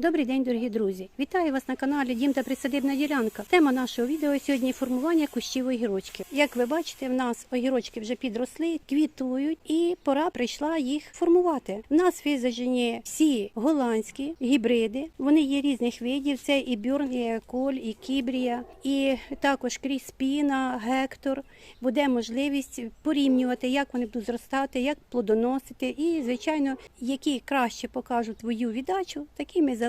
Добрий день, дорогі друзі! Вітаю вас на каналі Дім та Присадибна ділянка. Тема нашого відео сьогодні формування кущів огірочків. Як ви бачите, в нас огірочки вже підросли, квітують, і пора прийшла їх формувати. В нас визажені всі голландські гібриди. Вони є різних видів. Це і бюрн, і еколь, і кібрія, і також кріспіна, гектор. Буде можливість порівнювати, як вони будуть зростати, як плодоносити, і звичайно, які краще покажуть твою віддачу, такі ми залишимо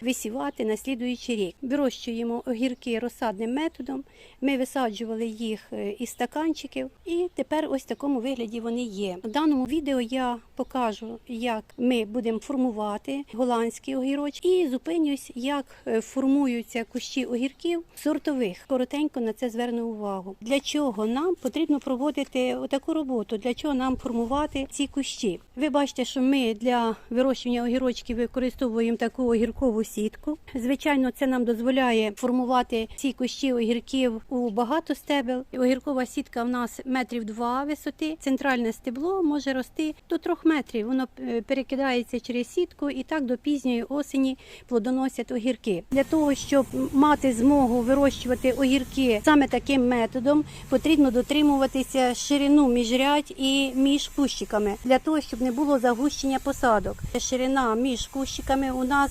висівати на слідуючий рік. Вирощуємо огірки розсадним методом. Ми висаджували їх е, із стаканчиків, і тепер ось в такому вигляді вони є. В даному відео я покажу, як ми будемо формувати голландські огірочки, і зупинюсь, як е, формуються кущі огірків сортових. Коротенько на це зверну увагу. Для чого нам потрібно проводити таку роботу? Для чого нам формувати ці кущі? Ви бачите, що ми для вирощування огірочків використовуємо таку огіркову сітку. Звичайно, це нам дозволяє формувати ці кущі огірків у багато стебел. Огіркова сітка в нас метрів два висоти. Центральне стебло може рости до трьох метрів. Воно е, перекидається через сітку і так до пізньої осені плодоносять огірки. Для того щоб мати змогу вирощувати огірки саме таким методом, потрібно дотримуватися ширину міжрядь і між кущиками для того, щоб не було загущення посадок. Ширина між кущиками у нас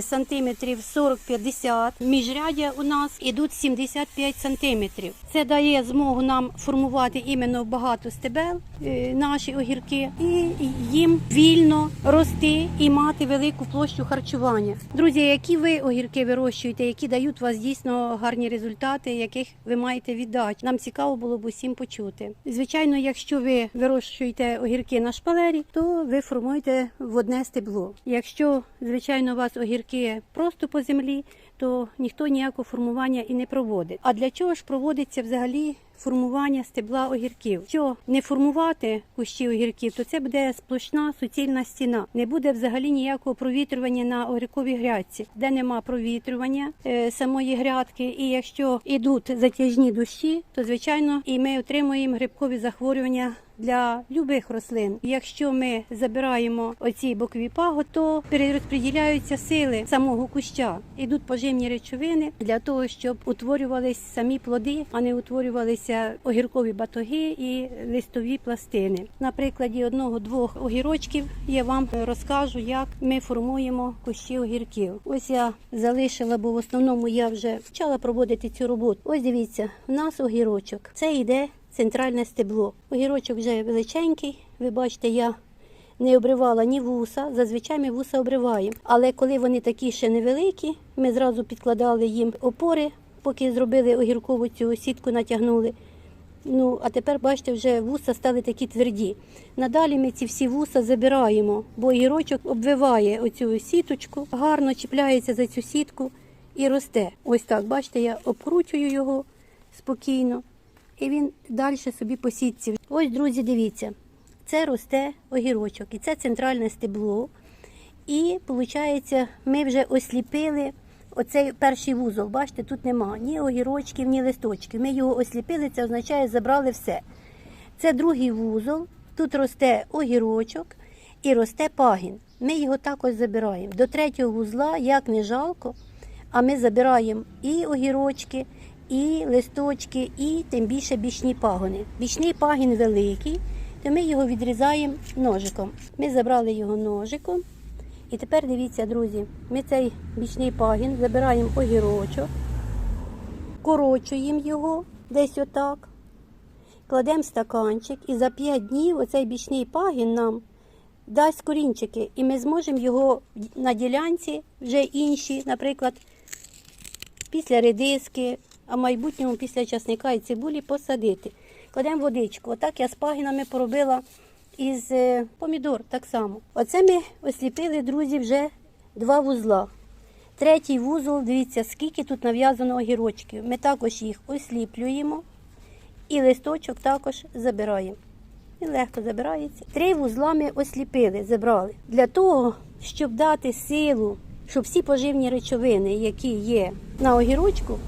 сантиметрів 40-50. Міжрядя у нас ідуть 75 сантиметрів. Це дає змогу нам формувати іменно багато стебел е, наші огірки і їм вільно рости і мати велику площу харчування. Друзі, які ви огірки вирощуєте, які дають вас дійсно гарні результати, яких ви маєте віддачу? Нам цікаво було б усім почути. Звичайно, якщо ви вирощуєте огірки на шпалері, то ви формуєте в одне стебло. Якщо звичайно у вас огірки просто по землі, то ніхто ніякого формування і не проводить. А для чого ж проводиться взагалі формування стебла огірків? Що не формувати кущі огірків, то це буде сплошна суцільна стіна. Не буде взагалі ніякого провітрювання на огірковій грядці, де нема провітрювання е, самої грядки. І якщо йдуть затяжні дощі, то звичайно і ми отримуємо грибкові захворювання для любих рослин. Якщо ми забираємо оці бокові паготи, то перерозподіляються сили самого куща. Ідуть поживні речовини для того, щоб утворювались самі плоди, а не утворювалися огіркові батоги і листові пластини. На прикладі одного-двох огірочків я вам розкажу, як ми формуємо кущі огірків. Ось я залишила, бо в основному я вже почала проводити цю роботу. Ось дивіться, в нас огірочок. Це йде центральне стебло. Огірочок вже величенький. Ви бачите, я не обривала ні вуса. Зазвичай ми вуса обриваємо. Але коли вони такі ще невеликі, ми зразу підкладали їм опори, поки зробили огіркову цю сітку, натягнули. Ну, а тепер, бачите, вже вуса стали такі тверді. Надалі ми ці всі вуса забираємо, бо огірочок обвиває оцю сіточку, гарно чіпляється за цю сітку і росте. Ось так, бачите, я обкручую його спокійно. І він далі собі по сітці. Ось, друзі, дивіться, це росте огірочок, і це центральне стебло. І, виходить, ми вже осліпили оцей перший вузол. Бачите, тут нема ні огірочків, ні листочків. Ми його осліпили, це означає, забрали все. Це другий вузол. Тут росте огірочок і росте пагін. Ми його також забираємо. До третього вузла, як не жалко, а ми забираємо і огірочки, і листочки, і тим більше бічні пагони. Бічний пагін великий, то ми його відрізаємо ножиком. Ми забрали його ножиком. І тепер дивіться, друзі, ми цей бічний пагін забираємо огірочок, корочуємо його десь отак, кладемо стаканчик і за 5 днів оцей бічний пагін нам дасть корінчики. І ми зможемо його на ділянці вже інші, наприклад, після редиски, а в майбутньому після часника і цибулі посадити. Кладемо водичку. Отак я з пагінами поробила із е, помідор так само. Оце ми осліпили, друзі, вже два вузла. Третій вузол, дивіться, скільки тут нав'язано огірочків. Ми також їх осліплюємо і листочок також забираємо. Він легко забирається. Три вузла ми осліпили, забрали. Для того, щоб дати силу, щоб всі поживні речовини, які є на огірочку,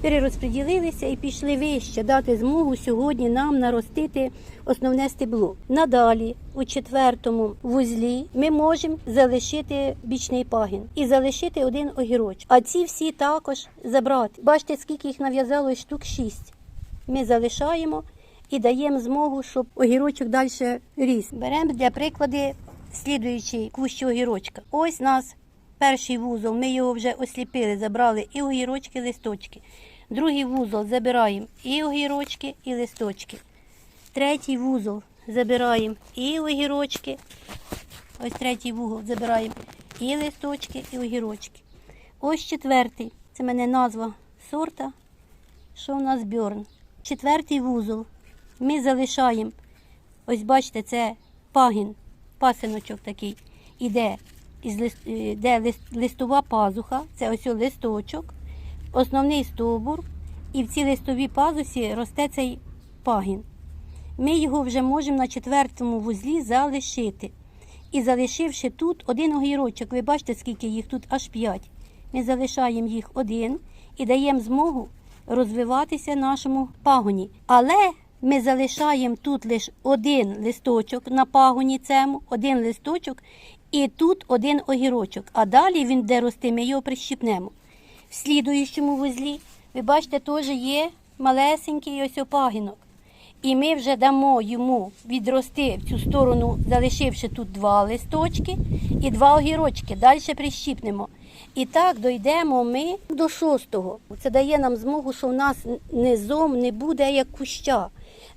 перерозподілилися і пішли вище, дати змогу сьогодні нам наростити основне стебло. Надалі, у четвертому вузлі, ми можемо залишити бічний пагін і залишити один огірочок. А ці всі також забрати. Бачите, скільки їх нав'язалось штук шість. Ми залишаємо і даємо змогу, щоб огірочок далі ріс. Беремо для прикладу слідуючий кущ огірочка. Ось нас перший вузол, ми його вже осліпили, забрали і огірочки, листочки. Другий вузол забираємо і огірочки, і листочки. Третій вузол забираємо і огірочки. Ось третій вугол забираємо і листочки, і огірочки. Ось четвертий. Це в мене назва сорта. Що у нас бьорн? Четвертий вузол. Ми залишаємо. Ось бачите, це пагін, пасиночок такий. Іде, із лист, е, де лист- листова пазуха, це ось листочок, основний стовбур, і в цій листовій пазусі росте цей пагін. Ми його вже можемо на четвертому вузлі залишити. І залишивши тут один огірочок, ви бачите, скільки їх тут аж п'ять. Ми залишаємо їх один і даємо змогу розвиватися нашому пагоні. Але ми залишаємо тут лише один листочок на пагоні цьому, один листочок, і тут один огірочок. А далі він де рости, ми його прищіпнемо. В слідуючому вузлі, ви бачите, теж є малесенький ось опагінок. І ми вже дамо йому відрости в цю сторону, залишивши тут два листочки і два огірочки. Далі прищіпнемо. І так дійдемо ми до шостого. Це дає нам змогу, що в нас низом не буде як куща.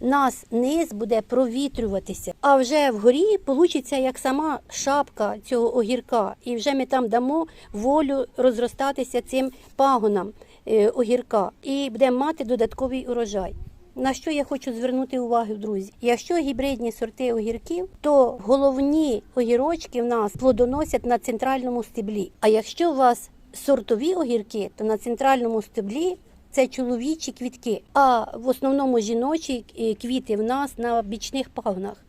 Нас низ буде провітрюватися, а вже вгорі вийде як сама шапка цього огірка. І вже ми там дамо волю розростатися цим пагонам е, огірка і будемо мати додатковий урожай. На що я хочу звернути увагу, друзі? Якщо гібридні сорти огірків, то головні огірочки в нас плодоносять на центральному стеблі. А якщо у вас сортові огірки, то на центральному стеблі це чоловічі квітки, а в основному жіночі е, квіти в нас на бічних пагонах.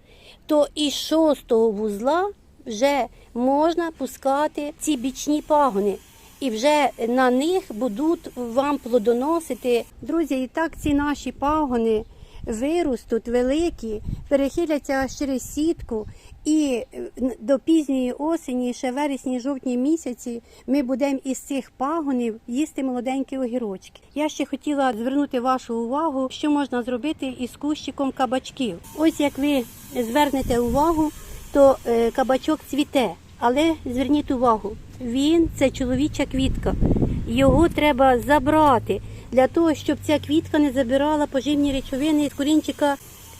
То із шостого вузла вже можна пускати ці бічні пагони. І вже на них будуть вам плодоносити. Друзі, і так ці наші пагони виростуть великі, перехиляться через сітку. І е, до пізньої осені, ще вересні, жовтні місяці, ми будемо із цих пагонів їсти молоденькі огірочки. Я ще хотіла звернути вашу увагу, що можна зробити із кущиком кабачків. Ось як ви звернете увагу, то е, кабачок цвіте. Але зверніть увагу, він це чоловіча квітка. Його треба забрати для того, щоб ця квітка не забирала поживні речовини з корінчика.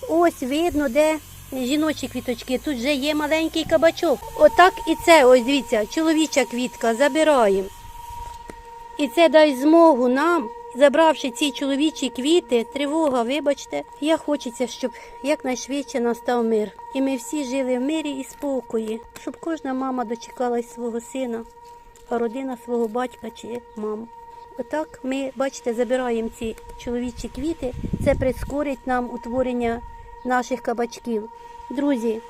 Ось видно, де жіночі квіточки. Тут вже є маленький кабачок. Отак і це, ось дивіться, чоловіча квітка. Забираємо. І це дасть змогу нам, забравши ці чоловічі квіти, тривога, вибачте, я хочеться, щоб якнайшвидше настав мир. І ми всі жили в мирі і спокої, щоб кожна мама дочекалась свого сина, а родина свого батька чи маму. Отак ми, бачите, забираємо ці чоловічі квіти. Це прискорить нам утворення наших кабачків. Друзі,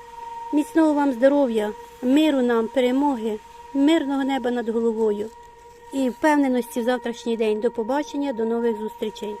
міцного вам здоров'я, миру нам, перемоги, мирного неба над головою і впевненості в завтрашній день. До побачення, до нових зустрічей.